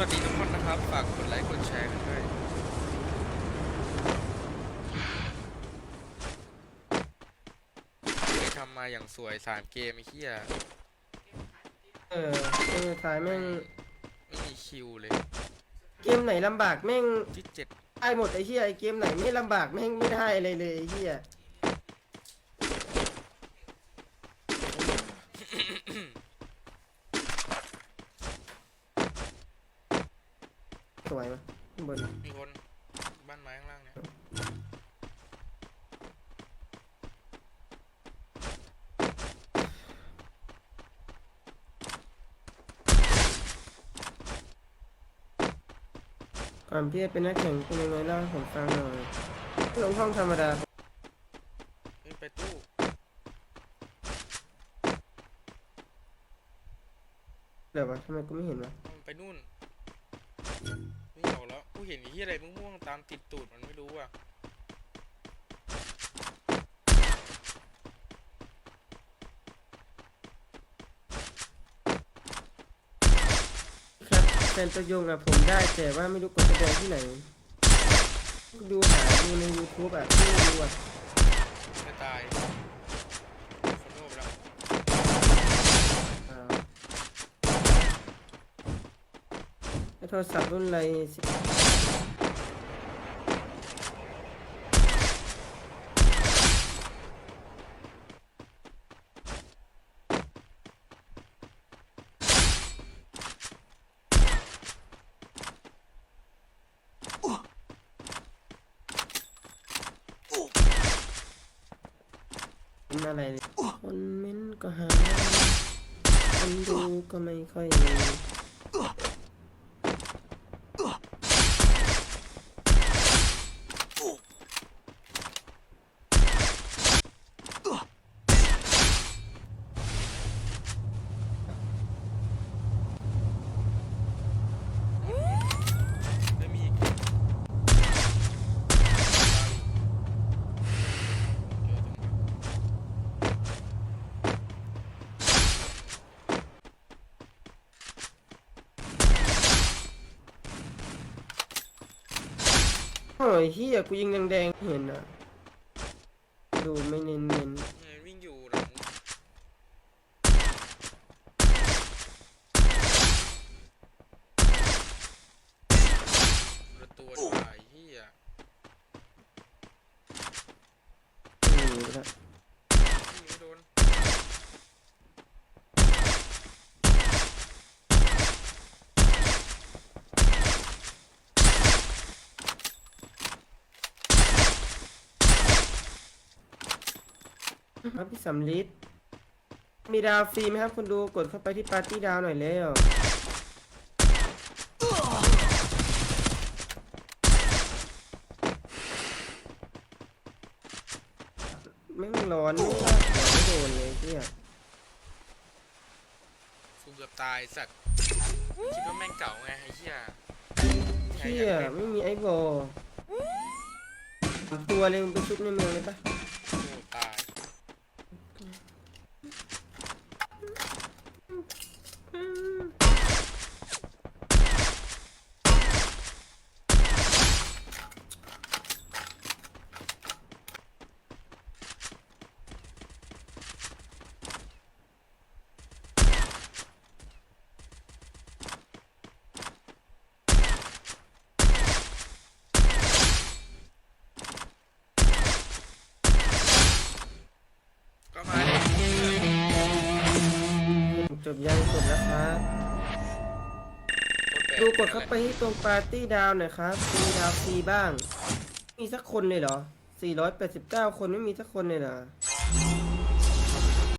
วัสดีทุกคนนะครับ ฝากกดไลค์กดแชร์กันด้วยทำมาอย่างสวยสามเกมไอ้เหี้ยเออเกมสท้ายแม่ง ไม่มีคิวเลยเกมไหนลำบากแม่งที่เจ็ด ได้หมดไอ้เหี้ยไอเกมไหนไม่ลำบากแม่งไม่ได้อะไรเลยไอ้เหี้ย สวยมั้ยข้างบนมีคนบ้านไม้ข้างล่างเนี่ยก่อนพี่จะเป็นนักแข่งเป็นยังไงเล่าให้ผมฟังหน่อยลงห้องธรรมดาเฮ้ยไปตู้เดี๋ยววะทำไมกูไม่เห็นวะมันไปนู่น วิ่ออกแล้วกูเห็นไอ้เหี้ยอะไรม่วงๆตามติดตูดมันไม่รู้อะครับแฟนตัวยงอะผมได้แต่ว่าไม่รู้กดแสดงที่ไหน ดูหาดูใน YouTube อะที่ดูอะตายขอโทษไปแล้ว อ่าไอ้ โทรศัพท์รุ่นอะไรสิอะไรคนเม้นก็หาคนดูก็ไม่ค่อยมี แล้วมีอีกเจอตรงนั้น โอ้ยเฮียกูยิงแดงๆเห็นอะ ดูไม่เน้นเน้นอืมวิ่งอยู่หลังประตูตายเหี้ยอืมแล้ว ยิงไม่โดน ครับพี่สำลิดมีดาวฟรีไหมครับคุณดูกดเข้าไปที่ปาร์ตี้ดาวหน่อยเร็วแม่งร้อนไม่ว่าไม่โดนเลยเฮียกูเกือบตายสัตว์คิดว่าแม่งเก่าไงไอ้เหี้ยเฮียไม่มีไอ้บอลตัวเลยมึงไปชุบในเมืองเลยปะ จบยังจบแล้วครับดูกดเข้าไปที่ตรงปาร์ตี้ดาวหน่อยครับมีดาวฟรีบ้าง มีสักคนเลยเหรอ 489 คนไม่มีสักคนเลยเหรอ